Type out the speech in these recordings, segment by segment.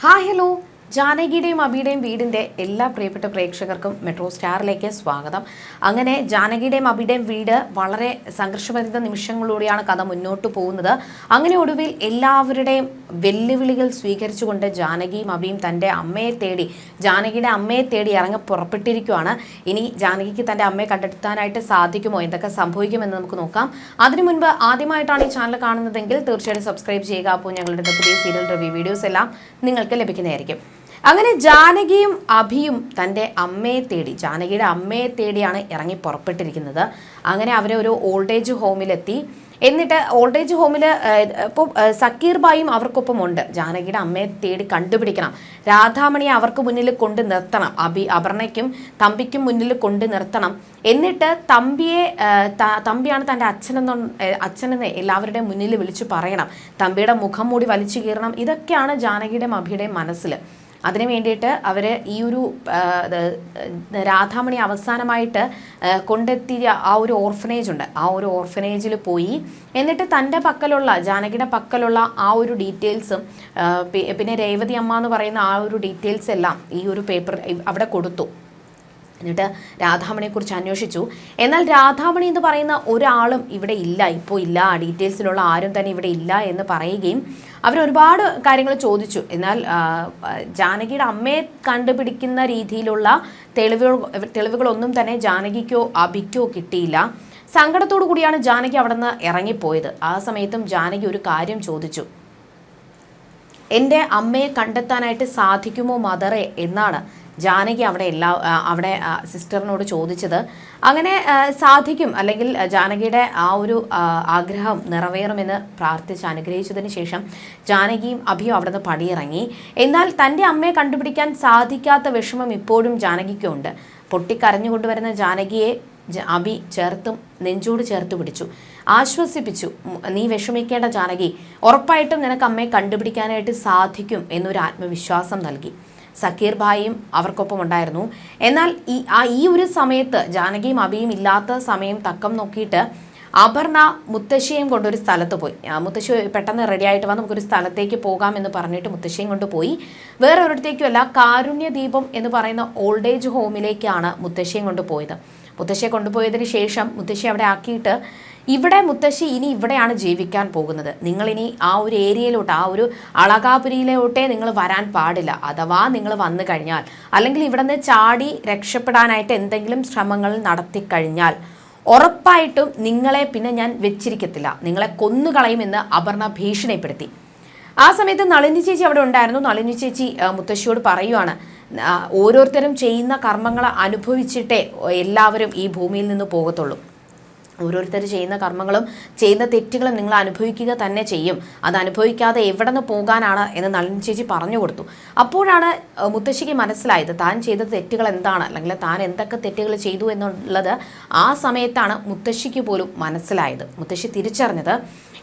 हाँ हेलो ജാനകിയുടെയും അബിയുടെയും വീടിന്റെ എല്ലാ പ്രിയപ്പെട്ട പ്രേക്ഷകർക്കും മെട്രോ സ്റ്റാറിലേക്ക് സ്വാഗതം. അങ്ങനെ ജാനകിയുടെയും അബിയുടെയും വീട് വളരെ സംഘർഷഭരിത നിമിഷങ്ങളിലൂടെയാണ് കഥ മുന്നോട്ട് പോകുന്നത്. അങ്ങനെ ഒടുവിൽ എല്ലാവരുടെയും വെല്ലുവിളികൾ സ്വീകരിച്ചുകൊണ്ട് ജാനകിയും അബിയും തന്റെ അമ്മയെ തേടി ജാനകിയുടെ അമ്മയെ തേടി ഇറങ്ങി പുറപ്പെട്ടിരിക്കുകയാണ്. ഇനി ജാനകിക്ക് തന്റെ അമ്മയെ കണ്ടെത്താനായിട്ട് സാധിക്കുമോ? എന്തൊക്കെ സംഭവിക്കുമെന്ന് നമുക്ക് നോക്കാം. അതിനു മുൻപ് ആദ്യമായിട്ടാണ് ഈ ചാനൽ കാണുന്നതെങ്കിൽ തീർച്ചയായിട്ടും സബ്സ്ക്രൈബ് ചെയ്യുക. അപ്പോൾ ഞങ്ങളുടെ പുതിയ സീരിയൽ റിവ്യൂ വീഡിയോസ് എല്ലാം നിങ്ങൾക്ക് ലഭിക്കുന്നതായിരിക്കും. അങ്ങനെ ജാനകിയും അഭിയും തന്റെ അമ്മയെ തേടി ജാനകിയുടെ അമ്മയെ തേടിയാണ് ഇറങ്ങി പുറപ്പെട്ടിരിക്കുന്നത്. അങ്ങനെ അവരെ ഒരു ഓൾഡ് ഏജ് ഹോമിലെത്തി എന്നിട്ട് ഓൾഡ് ഏജ് ഹോമിൽ ഇപ്പോൾ സക്കീർ ബായും അവർക്കൊപ്പം ഉണ്ട് ജാനകിയുടെ അമ്മയെ തേടി കണ്ടുപിടിക്കണം. രാധാമണിയെ അവർക്ക് മുന്നിൽ കൊണ്ട് നിർത്തണം. അഭി അപർണയ്ക്കും തമ്പിക്കും മുന്നിൽ കൊണ്ട് നിർത്തണം. എന്നിട്ട് തമ്പിയെ തമ്പിയാണ് തന്റെ അച്ഛനെന്നോ അച്ഛനെന്ന് എല്ലാവരുടെയും മുന്നിൽ വിളിച്ചു പറയണം. തമ്പിയുടെ മുഖം മൂടി വലിച്ചു കീറണം. ഇതൊക്കെയാണ് ജാനകിയുടെയും അഭിയുടെയും മനസ്സിൽ അതിനു വേണ്ടിയിട്ട് അവർ ഈ ഒരു രാധാമണി അവസാനമായിട്ട് കൊണ്ടെത്തിയ ആ ഒരു ഓർഫനേജ് ഉണ്ട്. ആ ഒരു ഓർഫനേജിൽ പോയി. എന്നിട്ട് തന്റെ പക്കലുള്ള ജാനകിയുടെ പക്കലുള്ള ആ ഒരു ഡീറ്റെയിൽസും പിന്നെ രേവതി അമ്മ എന്ന് പറയുന്ന ആ ഒരു ഡീറ്റെയിൽസ് എല്ലാം ഈ ഒരു പേപ്പർ അവിടെ കൊടുത്തു. എന്നിട്ട് രാധാമണിയെക്കുറിച്ച് അന്വേഷിച്ചു. എന്നാൽ രാധാമണി എന്ന് പറയുന്ന ഒരാളും ഇവിടെ ഇല്ല. ഇപ്പോൾ ഇല്ല. ഡീറ്റെയിൽസിലുള്ള ആരും തന്നെ ഇവിടെ ഇല്ല എന്ന് പറയുകയും അവർ ഒരുപാട് കാര്യങ്ങൾ ചോദിച്ചു. എന്നാൽ ജാനകിയുടെ അമ്മയെ കണ്ടുപിടിക്കുന്ന രീതിയിലുള്ള തെളിവുകൾ തെളിവുകളൊന്നും തന്നെ ജാനകിക്കോ അഭിക്കോ കിട്ടിയില്ല. സങ്കടത്തോടു കൂടിയാണ് ജാനകി അവിടെ നിന്ന് ഇറങ്ങിപ്പോയത്. ആ സമയത്തും ജാനകി ഒരു കാര്യം ചോദിച്ചു. എന്റെ അമ്മയെ കണ്ടെത്താനായിട്ട് സാധിക്കുമോ മദറെ? എന്നാണ്. ജാനകി അവിടെ എല്ലാ അവിടെ സിസ്റ്ററിനോട് ചോദിച്ചത് അങ്ങനെ സാധിക്കും. അല്ലെങ്കിൽ ജാനകിയുടെ ആ ഒരു ആഗ്രഹം നിറവേറുമെന്ന് പ്രാർത്ഥിച്ച് അനുഗ്രഹിച്ചതിന് ശേഷം ജാനകിയും അഭിയും അവിടെ നിന്ന് പടിയിറങ്ങി. എന്നാൽ തന്റെ അമ്മയെ കണ്ടുപിടിക്കാൻ സാധിക്കാത്ത വിഷമം ഇപ്പോഴും ജാനകിക്കുണ്ട്. പൊട്ടിക്കരഞ്ഞുകൊണ്ടുവരുന്ന ജാനകിയെ അഭി ചേർത്തും നെഞ്ചോട് ചേർത്ത് പിടിച്ചു. ആശ്വസിപ്പിച്ചു. നീ വിഷമിക്കേണ്ട ജാനകി. ഉറപ്പായിട്ടും നിനക്ക് അമ്മയെ കണ്ടുപിടിക്കാനായിട്ട് സാധിക്കും എന്നൊരു ആത്മവിശ്വാസം നൽകി. സക്കീർ ഭായിയും അവർക്കൊപ്പം ഉണ്ടായിരുന്നു എന്നാൽ ഈ ആ ഈ ഒരു സമയത്ത് ജാനകിയും അബിയും ഇല്ലാത്ത സമയം തക്കം നോക്കിയിട്ട് അപർണ മുത്തശ്ശിയും കൊണ്ടൊരു സ്ഥലത്ത് പോയി. മുത്തശ്ശി പെട്ടെന്ന് റെഡി ആയിട്ട് വന്ന് നമുക്കൊരു സ്ഥലത്തേക്ക് പോകാം എന്ന് പറഞ്ഞിട്ട് മുത്തശ്ശിയും കൊണ്ടുപോയി വേറെ ഒരിടത്തേക്കുമല്ല കാരുണ്യ ദീപം എന്ന് പറയുന്ന ഓൾഡ് ഏജ് ഹോമിലേക്കാണ് മുത്തശ്ശിയും കൊണ്ട് പോയത്. മുത്തശ്ശിയെ കൊണ്ടുപോയതിന് ശേഷം മുത്തശ്ശി അവിടെ ആക്കിയിട്ട് ഇവിടെ മുത്തശ്ശി ഇനി ഇവിടെയാണ് ജീവിക്കാൻ പോകുന്നത്. നിങ്ങളിനി ആ ഒരു ഏരിയയിലോട്ട് ആ ഒരു അളകാപുരിയിലോട്ടേ നിങ്ങൾ വരാൻ പാടില്ല. അഥവാ നിങ്ങൾ വന്നു കഴിഞ്ഞാൽ അല്ലെങ്കിൽ ഇവിടെ നിന്ന് ചാടി രക്ഷപ്പെടാനായിട്ട് എന്തെങ്കിലും ശ്രമങ്ങൾ നടത്തിക്കഴിഞ്ഞാൽ ഉറപ്പായിട്ടും നിങ്ങളെ പിന്നെ ഞാൻ വെച്ചിരിക്കത്തില്ല. നിങ്ങളെ കൊന്നുകളയുമെന്ന് അപർണ ഭീഷണിപ്പെടുത്തി. ആ സമയത്ത് നളിനി ചേച്ചി അവിടെ ഉണ്ടായിരുന്നു. നളിനി ചേച്ചി മുത്തശ്ശിയോട് പറയുവാണ് ഓരോരുത്തരും ചെയ്യുന്ന കർമ്മങ്ങൾ അനുഭവിച്ചിട്ടേ എല്ലാവരും ഈ ഭൂമിയിൽ നിന്ന് പോകത്തുള്ളൂ. ഓരോരുത്തർ ചെയ്യുന്ന കർമ്മങ്ങളും ചെയ്യുന്ന തെറ്റുകളും നിങ്ങൾ അനുഭവിക്കുക തന്നെ ചെയ്യും. അത് അനുഭവിക്കാതെ എവിടെ നിന്ന് പോകാനാണ് എന്ന് നളിൻ ചേച്ചി പറഞ്ഞു കൊടുത്തു. അപ്പോഴാണ് മുത്തശ്ശിക്ക് മനസ്സിലായത് താൻ ചെയ്ത തെറ്റുകൾ എന്താണ്? അല്ലെങ്കിൽ താൻ എന്തൊക്കെ തെറ്റുകൾ ചെയ്തു എന്നുള്ളത് ആ സമയത്താണ് മുത്തശ്ശിക്ക് പോലും മനസ്സിലായത്. മുത്തശ്ശി തിരിച്ചറിഞ്ഞത്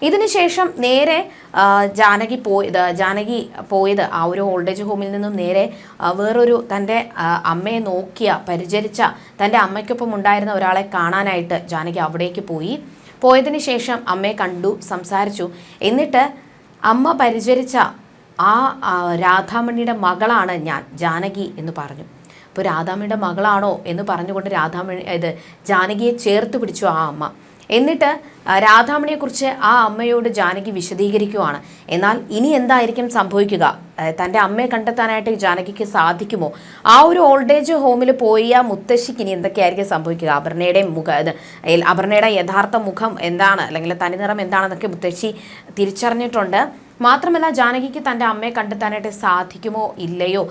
ഇതിനുശേഷം നേരെ ജാനകി പോയത് ജാനകി പോയത് ആ ഒരു ഓൾഡ് ഏജ് ഹോമിൽ നിന്നും നേരെ വേറൊരു തന്റെ അമ്മയെ നോക്കിയ പരിചരിച്ച തന്റെ അമ്മയ്ക്കൊപ്പം ഉണ്ടായിരുന്ന ഒരാളെ കാണാനായിട്ട് ജാനകി അവിടേക്ക് പോയി. പോയതിന് ശേഷം അമ്മയെ കണ്ടു സംസാരിച്ചു. എന്നിട്ട് അമ്മ പരിചരിച്ച ആ രാധാമണിയുടെ മകളാണ് ഞാൻ ജാനകി എന്ന് പറഞ്ഞു. അപ്പോൾ രാധാമണിയുടെ മകളാണോ എന്ന് പറഞ്ഞുകൊണ്ട് രാധാമണി ഇത് ജാനകിയെ ചേർത്ത് പിടിച്ചു ആ അമ്മ. എന്നിട്ട് രാധാമണിയെക്കുറിച്ച് ആ അമ്മയോട് ജാനകി വിശദീകരിക്കുവാണ്. എന്നാൽ ഇനി എന്തായിരിക്കും സംഭവിക്കുക? തന്റെ അമ്മയെ കണ്ടെത്താനായിട്ട് ജാനകിക്ക് സാധിക്കുമോ? ആ ഒരു ഓൾഡ് ഏജ് ഹോമിൽ പോയി ആ മുത്തശ്ശിക്ക് ഇനി എന്തൊക്കെയായിരിക്കും സംഭവിക്കുക? അപർണയുടെ മുഖ അപർണയുടെ യഥാർത്ഥ മുഖം എന്താണ്? അല്ലെങ്കിൽ തനിനിറം എന്താണെന്നൊക്കെ മുത്തശ്ശി തിരിച്ചറിഞ്ഞിട്ടുണ്ട്. മാത്രമല്ല ജാനകിക്ക് തന്റെ അമ്മയെ കണ്ടെത്താനായിട്ട് സാധിക്കുമോ ഇല്ലയോ?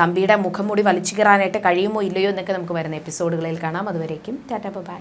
തമ്പിയുടെ മുഖം മുടി വലിച്ചു കയറാനായിട്ട് കഴിയുമോ ഇല്ലയോ എന്നൊക്കെ നമുക്ക് വരുന്ന എപ്പിസോഡുകളിൽ കാണാം. അതുവരേക്കും ടാറ്റാ ബൈ.